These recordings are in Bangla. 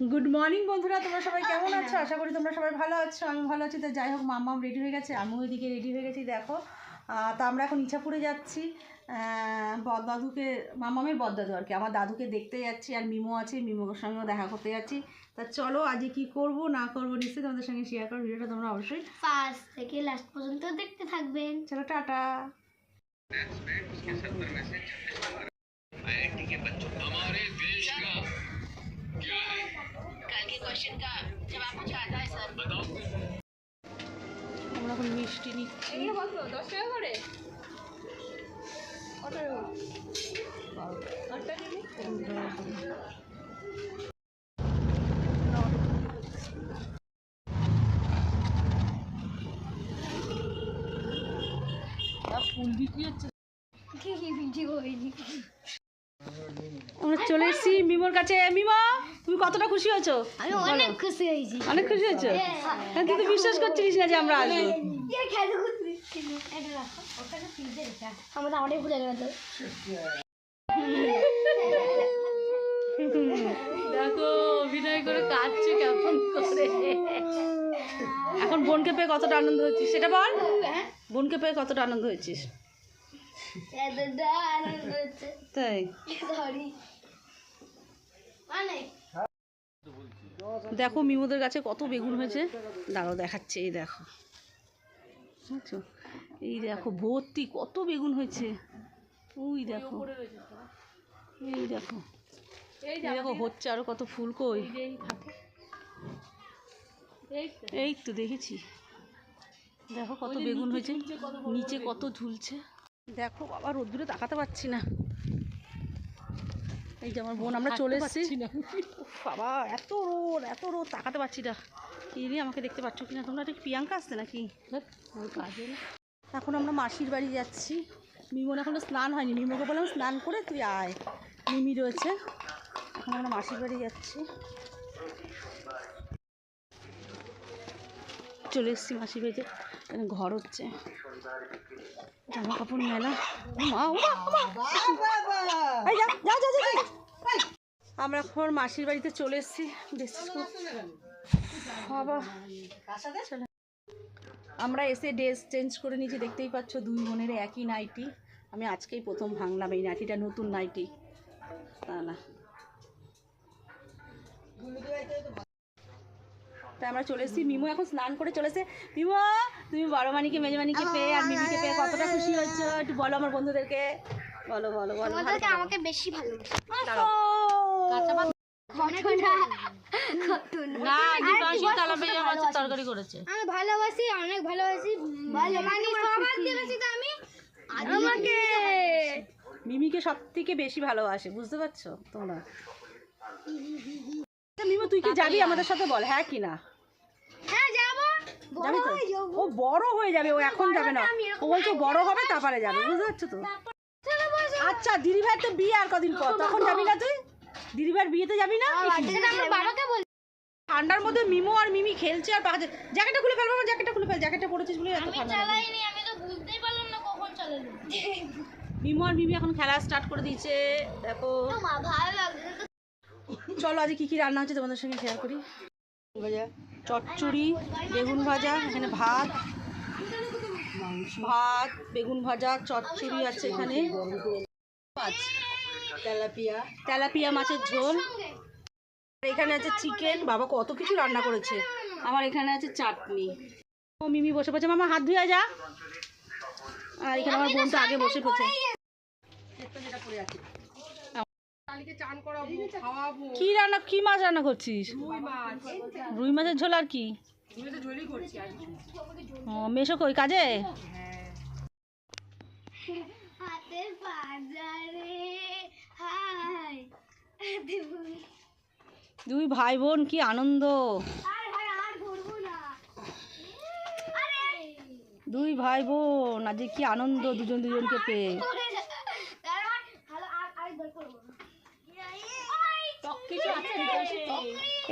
গুড মর্নিং বন্ধুরা তোমরা সবাই কেমন আছো? আশা করি তোমরা সবাই ভালো আছো আমি ভালো আছি। তো যাই হোক মাম্মাম রেডি হয়ে গেছে আমিও ওইদিকে রেডি হয়ে গেছি দেখো। তা আমরা এখন ইচ্ছাপুরে যাচ্ছি। বদদাদুকে মামামের বদদাদু আর কি আমার দাদুকে দেখতে যাচ্ছি আর মিমো আছে মিমোর সঙ্গেও দেখা করতে যাচ্ছি। তা চলো আজকে কি করব না করব নিশ্চয়ই তোমাদের সঙ্গে শেয়ার করো ভিডিওটা তোমরা অবশ্যই ফার্স্ট থেকে লাস্ট পর্যন্ত দেখতে থাকবেন। চলো টাটা। আমরা আমরা চলে এসেছি মিমোর কাছে। মিমো তুমি কতটা খুশি হয়েছো? আমি অনেক খুশি হয়েছি। অনেক খুশি হয়েছো? হ্যাঁ, তুই তো বিশ্বাস করছিলিস না যে আমরা আসব। আমার তো ভুলে গেল দেখো অভিনয় করে কাঁদছে কেমন করে। এখন বোনকে পেয়ে কতটা আনন্দ হচ্ছিস সেটা বল। বোনকে পেয়ে কতটা আনন্দ হয়েছিস তাই? দেখো মিমুদের গাছে কত বেগুন হয়েছে। দাঁড়াও দেখাচ্ছে এই দেখো। বুঝছ? এই দেখো ভর্তি কত বেগুন হয়েছে। ওই দেখো। এই দেখো। দেখো হচ্ছে আরও কত ফুল কই এই তো। দেখেছি। দেখো কত বেগুন হয়েছে। নিচে কত ঝুলছে। দেখো বাবা রোদ্দুরে তাকাতে পারছি না। এই যে আমার বোন আমরা চলে এসেছি। বাবা এত রোদ এত রোদ তাকাতে পারছি না। ইনি আমাকে দেখতে পাচ্ছ কিনা তোমরা ঠিক প্রিয়াঙ্কা আসছে নাকি? এখন আমরা মাসির বাড়ি যাচ্ছি। মিমন এখনও স্নান হয়নি। মিমোকে বললাম স্নান করে তুই আয়। মিমি রয়েছে। এখন আমরা মাসির বাড়ি যাচ্ছি। চলে এসেছি মাসির বাড়িতে। ঘর হচ্ছে। জামা কাপড় মেলা। আমরা এখন মাসির বাড়িতে চলে এসেছি। আমরা এসে ড্রেস চেঞ্জ করে নিয়েছি। দেখতেই পাচ্ছ, দুই বোনের একই নাইটি। আমি আজকেই প্রথম ভাঙলাম এই নাইটিটা, নতুন নাইটি। তা না। তাই আমরা চলে এসেছি। মিমু এখন স্নান করে চলেছে মিমু তুমি বড় মানিকে মেজমানিকে পেয়ে আর মিমিকে পেয়ে কতটা খুশি হচ্ছে একটু বলো আমার বন্ধুদেরকে। বলো বলো বলো। আমাকে বেশি তরকারি করেছে। আমি ভালোবাসি অনেক ভালোবাসি। ভালো সবার থেকে বেশি তো আমি আমাকে মিমিকে। সব থেকে বেশি ভালোবাসে বুঝতে পারছ তোমরা? তা মিমু তুই কি যাবি আমাদের সাথে বল? হ্যাঁ কি না? হ্যাঁ যাব। যাবি তো? ও বড় হয়ে যাবে ও এখন যাবে না। ও বলছে বড় হবে তারপরে যাবে বুঝতে পারছ তো? আচ্ছা দিদি ভাই তো বিয়ে আর কদিন পর? তখন যাবি না তুই? দিদি ভাইয়ের বিয়েতে যাবি না? আমার বাবাকে বল। ঠান্ডার মধ্যে মিমো আর মিমি খেলছে আর পাখাচ্ছে জ্যাকেটটা খুলে ফেলব আমার জ্যাকেটটা খুলে ফেল। জ্যাকেটটা পরেছিস বলে এত ঠান্ডা। চালাইনি আমি তো বুঝতেই পারলাম না কখন চালালো মিমো আর মিমি এখন খেলা স্টার্ট করে দিয়েছে। দেখো। মা ভালো লাগছে। চলো আজকে কী কী রান্না হচ্ছে তোমাদের সঙ্গে শেয়ার করি। ভাজা চচ্চড়ি বেগুন ভাজা এখানে ভাত ভাত বেগুন ভাজা চচ্চড়ি আছে এখানে। মাছ তেলাপিয়া। তেলাপিয়া মাছের ঝোল। আর এখানে আছে চিকেন বাবা কত কিছু রান্না করেছে। আমার এখানে আছে চাটনি। ও মিমি বসে পড়ছে। মামা হাত ধুয়ে যা। আর এখানে আমার বোন তো আগে বসে পড়ছে। কি রান্না কি মাছ রান্না করছিস? রুই মাছের ঝোল আর কি? ও মেশো কই কাজে? হাতের বাজারে হাই। দুই। ভাই বোন কি আনন্দ। আর ভাই আর ঘুরবো না। আরে। দুই ভাই বোন আজকে কি আনন্দ দুজন দুজনকে পেয়ে দাঁড়া ভালো আর আর দর করব না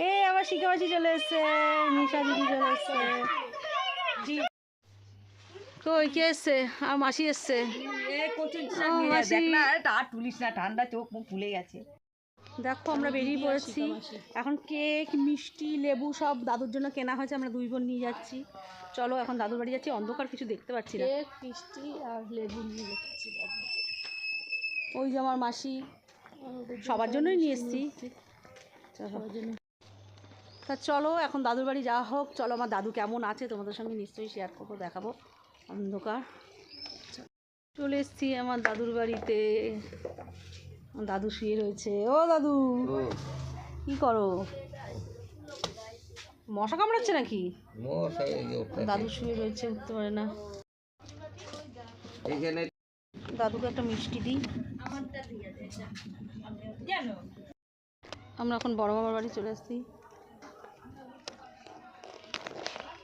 এ আবার শিখাবাসি চলে এসছে। নিশা দিদি চলে এসছে। কই কে এসছে? আর মাসি এসছে। ঠান্ডা চোখ মুখ ফুলে গেছে। দেখো আমরা বেরিয়ে পড়েছি। এখন কেক মিষ্টি লেবু সব দাদুর জন্য কেনা হয়েছে আমরা দুই বোন নিয়ে যাচ্ছি। চলো এখন দাদুর বাড়ি যাচ্ছি অন্ধকার কিছু দেখতে পাচ্ছি না। কেক মিষ্টি আর লেবু নিয়ে যাচ্ছি ওই যে আমার মাসি। সবার জন্যই নিয়ে এসেছি। চলো। তা চলো এখন দাদুর বাড়ি যাওয়া হোক। চলো আমার দাদু কেমন আছে তোমাদের সঙ্গে নিশ্চয়ই শেয়ার করব দেখাবো। অন্ধকার। চলে এসছি আমার দাদুর বাড়িতে। দাদু শুয়ে রয়েছে। ও দাদু কি করো? মশা কামড়াচ্ছে নাকি? দাদু শুয়ে রয়েছে উঠতে পারে না। দাদুকে একটা মিষ্টি দিই। আমরা এখন বড় মামার বাড়ি চলে আসছি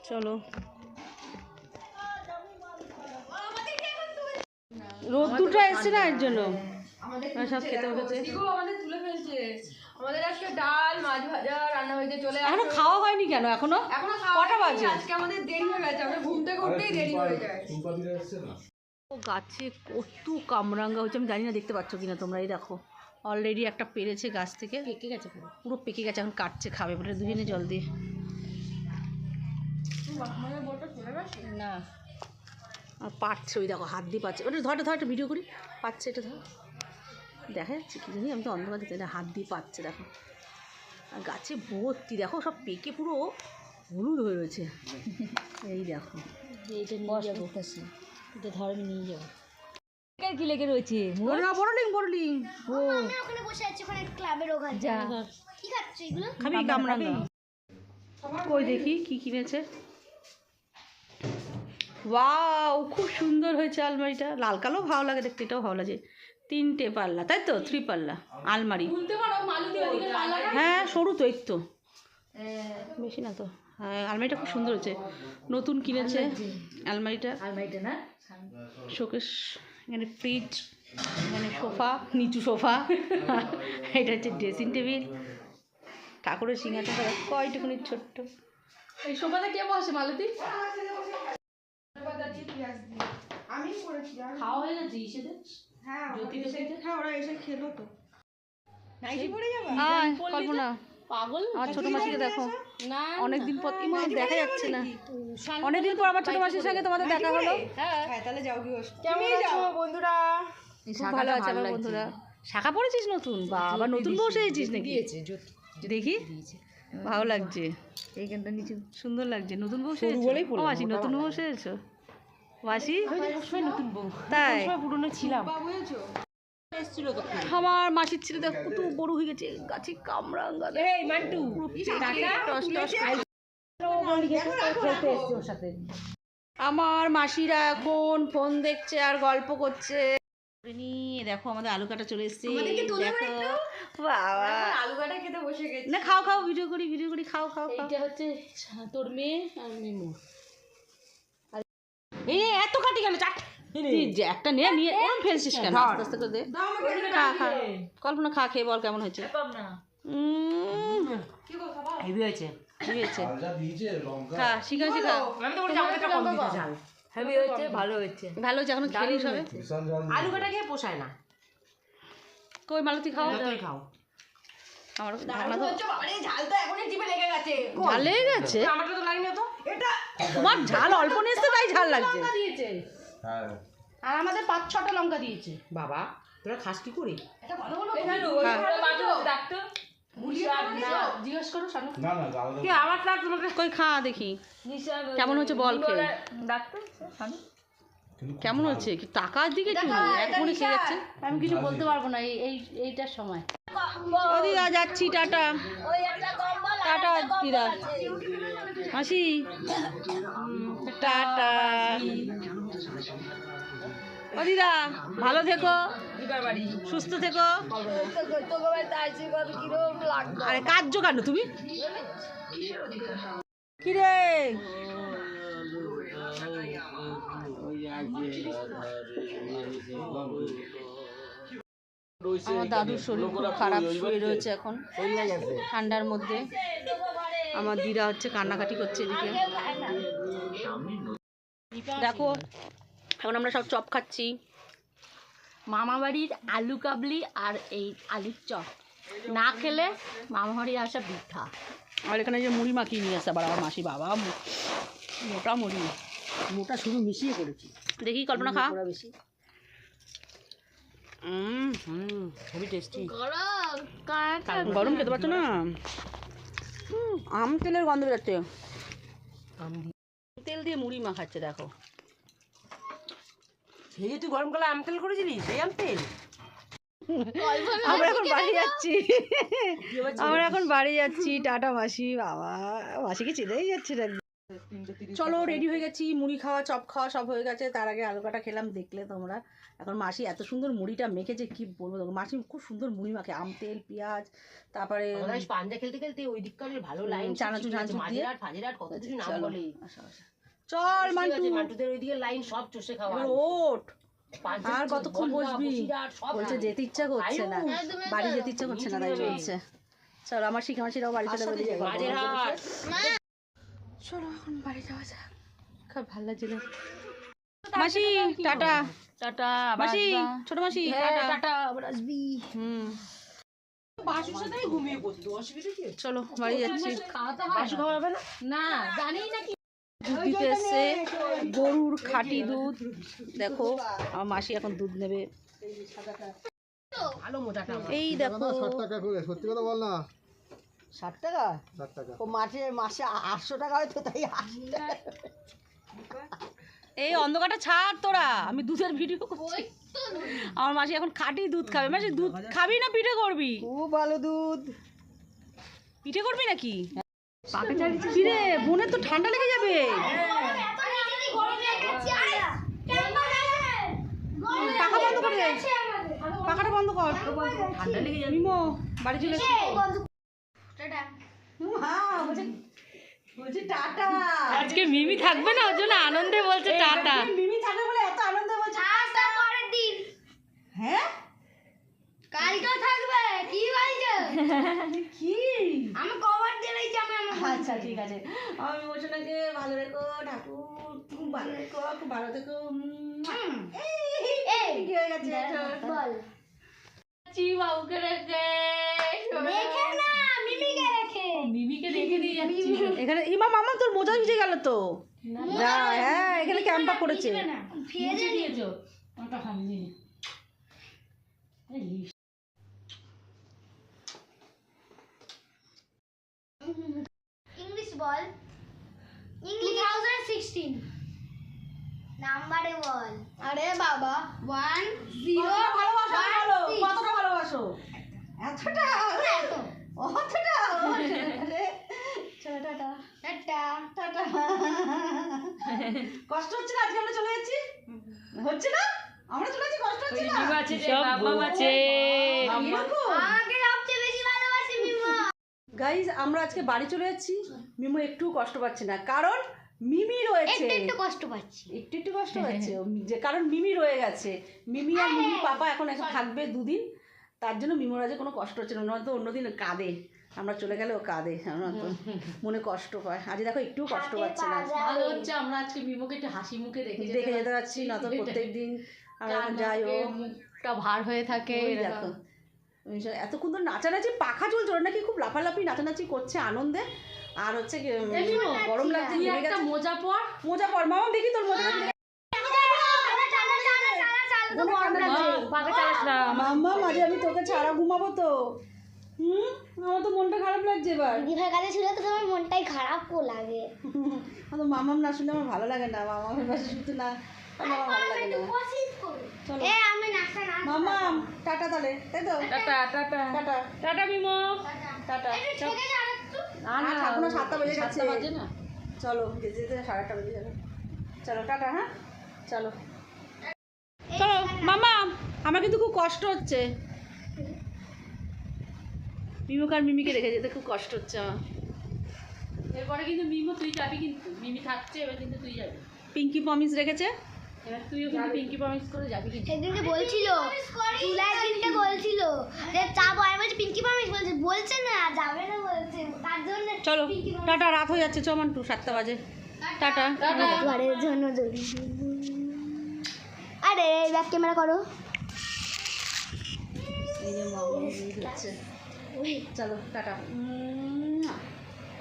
চলো। রোদ্দুরটা এসছে না এর জন্য? সব খেতে বসেছে আমাদের তুলে ফেলছে। আমাদের আজকে ডাল মাছ ভাজা রান্না হয়েছে চলে এখনও খাওয়া হয়নি কেন? এখনও? এখনও কটা বাজে? আজকে আমাদের দেরি হয়ে গেছে। আমরা ঘুমতে ঘুমতেই দেরি হয়ে যায়। গাছে কত কামরাঙ্গা হচ্ছে আমি জানি না দেখতে পাচ্ছ কিনা তোমরা এই দেখো। অলরেডি একটা পেরেছে গাছ থেকে। পেকে গেছে পুরো। পুরো পেকে গেছে এখন কাটছে খাবে বলে দুজনে জল দিয়ে। না। আর পাচ্ছে ওই দেখো হাত দিয়ে পাচ্ছে। ওটা ধর ধর একটা ভিডিও করি। পাচ্ছে এটা ধর। দেখা যাচ্ছে কি জানি আমি তো অন্ধকার দেখতে এটা হাত দিয়ে পাচ্ছে দেখো। আর গাছে ভর্তি দেখো সব পেকে পুরো হলুদ হয়ে রয়েছে। এই দেখো। এইটা নিয়ে যাব এটা ধর আমি নিয়ে যাব। কি লেগে রয়েছে? ও ওখানে বসে আছি ওখানে ক্লাবের ওখানে। যা। কি খাচ্ছ এগুলো? খাবি কামরাঙ্গা কই দেখি কি কিনেছে? ওয়াও খুব সুন্দর হয়েছে আলমারিটা। লাল কালো ভালো লাগে দেখতে এটাও ভালো লাগে। তিনটে পাল্লা তাই তো? থ্রি পাল্লা আলমারি। খুলতে পারো মালতী ওদিকে পাল্লা হ্যাঁ সরু তো এই তো। বেশি না তো। হ্যাঁ আলমারিটা খুব সুন্দর হয়েছে। নতুন কিনেছে আলমারিটা। আলমারিটা। না? শোকেস এখানে ফ্রিজ এখানে সোফা নিচু সোফা। এটা হচ্ছে ড্রেসিং টেবিল ঠাকুরের সিংহাসনটা কয়টুকুনি ছোট্ট। এই সোফাতে কে বসে মালতী? খাওয়া হয়ে গেছে ইসেতে আয়, কল্পনা। পাগল? আমার ছোট মাসিকে দেখো। না অনেকদিন পর কি দেখা যাচ্ছে না। অনেকদিন পর আমার ছোট মাসির সঙ্গে তোমাদের দেখা হলো? কেমন আছো বন্ধুরা? ভালো আছে আমার বন্ধুরা। শাখা পড়েছিস নতুন? বাবা নতুন বসে এসেছিস নাকি? দেখি। ভালো লাগছে। এইখানটা নিচে সুন্দর লাগছে। নতুন বসে নতুন বসে এসেছ মাসি? নতুন বউ তাই পুরনো ছিলাম। আমার মাসির ছেলে দেখো কত বড় হয়ে গেছে। গাছে কামরাঙ্গা এই মান্টু টস টস আমার মাসিরা এখন ফোন দেখছে আর গল্প করছে। দেখো আমাদের আলু কাটা চলে এসেছে। দেখো। বাবা। আলু কাটা খেতে বসে গেছি। না খাও খাও ভিডিও করি ভিডিও করি খাও খাও খাও। এটা হচ্ছে তোর মেয়ে আর মেমো এই এত কাটি কেন? চাট একটা নিয়ে নিয়ে ওরম ফেলছিস কেন? আস্তে আস্তে করে দে। খা খা। কল্পনা খা খেয়ে বল কেমন হয়েছে? হেভি হয়েছে। কি হয়েছে? খা শিখা শিখা। আমি তো বলছি আমাদের কম দিতে চাল হেভি হয়েছে ভালো হয়েছে। ভালো হয়েছে এখন খেলিস হবে? আলু কাটা খেয়ে পোষায় না। কই মালতি খাও। খাও। আমার ঢাকনা তো ঝাল তো এখনই জিভে লেগে গেছে। ঝাল লেগে গেছে? আমারটা তো লাগেনি তো তোমার ঝাল অল্প নিয়ে এসছে তাই ঝাল লাগছে। দিয়েছে। আর আমাদের পাঁচ ছটা লঙ্কা দিয়েছে। বাবা তোরা খাস কি করে? জিজ্ঞেস করো শানু কি আমারটা তোমাকে। কই খা দেখি। কেমন হচ্ছে বল খেয়ে। কেমন হচ্ছে? কি টাকার দিকে মনে খেয়ে যাচ্ছে? আমি কিছু বলতে পারব না এই এই এইটার সময়। ও দিদা যাচ্ছি টাটা। টাটা দিদা। হাসি টাটা। ও দিদা ভালো থেকো। সুস্থ থেকো। আরে কার্য কেন তুমি? কিরে? আমার দাদুর শরীর খুব খারাপ শুয়ে রয়েছে এখন। ঠান্ডার মধ্যে। আমার দিদা হচ্ছে কান্নাকাটি করছে এদিকে। দেখো, এখন আমরা সব চপ খাচ্ছি। মামা বাড়ির আলু কাবলি আর এই আলুর চপ। না খেলে মামা মামাবাড়ি আসা বৃদ্ধা আর এখানে যে মুড়ি মাখিয়ে নিয়ে আসে আবার আমার মাসি বাবা। মোটা মুড়ি। মোটা শুধু মিশিয়ে করেছি। দেখি কল্পনা খা। বেশি। হেভি টেস্টি গরম। খেতে পারছ না? আম তেলের গন্ধ বেরোচ্ছে। তেল দিয়ে মুড়ি মাখাচ্ছে দেখো। সেই যে তুই গরমকালে আম তেল করেছিলি সেই আম তেল? আমরা এখন বাড়ি যাচ্ছি। আমরা এখন বাড়ি যাচ্ছি টাটা মাসি বাবা। মাসিকে চিনেই যাচ্ছে চলো রেডি হয়ে গেছি মুড়ি খাওয়া চপ খাওয়া সব হয়ে গেছে। তার আগে আলু কাটা খেলাম দেখলে তোমরা। এখন মাসি এত সুন্দর মুড়িটা মেখেছে কি বলব তোকে? মাসি খুব সুন্দর মুড়ি মাখে আম তেল পেঁয়াজ তারপরে পাঞ্জা খেলতে খেলতে ওই দিককারের ভালো লাইন চানাচুর চানাচুর দিয়ে। কত কিছু নাম বলে। আসো, আসো। চল মান্টু। মান্টুদের ওই দিকে লাইন সব চষে খাওয়া ওঠ। আর কতক্ষণ বসবি? বলছে যেতে ইচ্ছা করছে না। বাড়ি যেতে ইচ্ছা করছে না তাই বলছে চলো আমার শিখা মাসিরাও বাড়ি চলে এখন বাড়ি যাওয়া যাক। খুব ভালো লাগছিল। মাসি টাটা। টাটা মাসি ছোট মাসি। টাটা টাটা আবার আসবি। হুম। বাসুর সাথে আমি ঘুমিয়ে পড়তো অসুবিধা কি? চলো বাড়ি যাচ্ছি। বাসু খাওয়া হবে না? না জানি না কি। দুধ দিতে এসছে। গরুর খাঁটি দুধ। দেখো আমার মাসি এখন দুধ নেবে। এই দেখো। ষাট টাকা করে সত্যি কথা বল না। ষাট টাকা? ষাট টাকা। ও মাসে মাসে আটশো টাকা হয়তো তাই এই অন্ধকারটা ছাড় তোরা আমি দুধের ভিডিও করছি। আমার মাসি এখন খাঁটি দুধ খাবে। মাসি দুধ খাবি না পিঠে করবি? খুব ভালো দুধ। পিঠে করবি নাকি? কিরে বোনের তো ঠান্ডা লেগে যাবে। পাখা বন্ধ করে দে। পাখাটা বন্ধ কর। ঠান্ডা লেগে যাবে। মিমো বাড়ি চলে এসছি আজকে মিমি থাকবে না ওর জন্য আনন্দে বলছে টাটা। মিমি থাকবে বলে এত আনন্দ বলছে হ্যাঁ? কালকে থাকবে কি বলছো? কি? আমি কভার দিয়ে রয়েছি আমি আমার আচ্ছা ঠিক আছে। আমি মোশনাকে ভালো রেখো ঠাকুর খুব ভালো রেখো খুব ভালো থেকো এই, কি হয়ে গেছে বল। চি বাবুকে রেখে দেখে না। মিমিকে রেখে দিয়ে যাচ্ছি এখানে ইমা মামা তোর মোজা ভিজে গেল তো। যা হ্যাঁ এখানে ক্যাম্পা করেছে। ফিরে দিয়েছ ওটা খামনি ইংলিশ বল। ইংলিশ 2016 নাম্বারে বল। আরে বাবা। 1 0 ভালোবাসো বলো? কতটা ভালোবাসো? এতটা। অতটা চলো টাটা টাটা টাটা কষ্ট হচ্ছে না? আজকে আমরা চলে যাচ্ছি? হচ্ছে না? আমরা চলে যাচ্ছি? কষ্ট হচ্ছে না? আছে যে বাবা আছে সবচেয়ে বেশি ভালোবাসে মিমো গাইজ আমরা আজকে বাড়ি চলে যাচ্ছি। মিমো একটু কষ্ট পাচ্ছে না। কারণ মিমি রয়েছে। একটু একটু কষ্ট পাচ্ছি। একটু একটু কষ্ট পাচ্ছে। ও যে কারণ মিমি রয়ে গেছে। মিমি আর মিমি পাপা এখন এখন থাকবে দুদিন। তার জন্য মিমোর আজকে কোনো কষ্ট হচ্ছে না নয়তো অন্যদিন কাঁদে আমরা চলে গেলে ও কাঁদে মনে কষ্ট পায় আজ দেখো একটু কষ্ট পাচ্ছে না ভালো হচ্ছে আমরা আজকে বিমোকে একটু হাসি মুখে দেখে যেতে দেখে যেতে পারছি না তো প্রত্যেক দিন আমরা যাই ও মুখটা ভার হয়ে থাকে দেখো এতক্ষণ তো নাচানাচি পাখা চলছে ওরা নাকি খুব লাফালাফি নাচানাচি করছে আনন্দে আর হচ্ছে গরম লাগছে। মোজা পর মোজা পর মামা দেখি তোর মোজা পাকে চালাস না। মাম্মা মাঝে আমি তোকে ছাড়া ঘুমাবো তো। হুম? আমার তো মনটা খারাপ লাগছে এবার। দিদিভাই কাছে ছিল তো তোমার মনটাই খারাপ লাগে। আমার মামাম না শুনলে আমার ভালো লাগে না। মামামের পাশে শুতে না আমার ভালো লাগে না। চলো। এ আমি নাচতে না মামাম টাটা তাহলে তাই তো? Tata tata. Tata. Tata MIMO tata. না না না সাতটা বেজে গেছে। বাজে না। চলো যেতে যেতে সাড়ে আটটা বেজে যাবে। চলো টাটা হ্যাঁ? চলো। চলো মামা আমার কিন্তু খুব কষ্ট হচ্ছে। মিমুক আর মিমিকে রেখে যেতে খুব কষ্ট হচ্ছে আমার। এরপরে কিন্তু মিমো তুই যাবি কিন্তু। মিমি থাকছে এবার কিন্তু তুই যাবি। পিঙ্কি প্রমিস রেখেছে? এবার তুইও কিন্তু পিঙ্কি প্রমিস করে যাবি কিন্তু। সেদিনকে বলছিল জুলাই দিনকে বলছিল যে চাপ আমি বলছি পিঙ্কি বলছে। বলছে না যাবে না বলছে। তার জন্য চলো টাটা রাত হয়ে যাচ্ছে। সাতটা বাজে। টাটা। জন্য আরে ব্যাক ক্যামেরা করো। এই যে হচ্ছে চলো টাটা।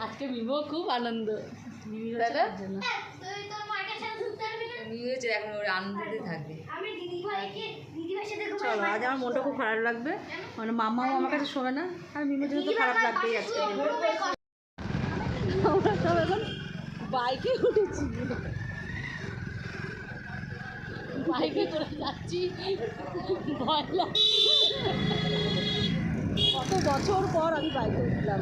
আজকে মিমো খুব আনন্দ। হচ্ছে এখন ওর আনন্দতে থাকবে। চলো আজ আমার মনটা খুব খারাপ লাগবে। মানে মাম্মাও আমার কাছে শোনে না আর মিমির জন্য তো খারাপ লাগবেই আজকে। আমরা সব এখন। বাইকে উঠেছি। বাইকে করে যাচ্ছি। ভয় লাগছে কত বছর পর আমি বাইকে উঠলাম।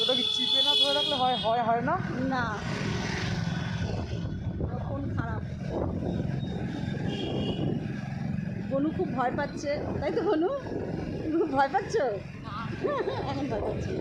ওটা কি চিপে না ধরে রাখলে হয় হয় হয় না? না। ফোন খারাপ। বনু খুব ভয় পাচ্ছে। তাই তো বনু? তুমি খুব ভয় পাচ্ছ? এখন ভয় পাচ্ছি।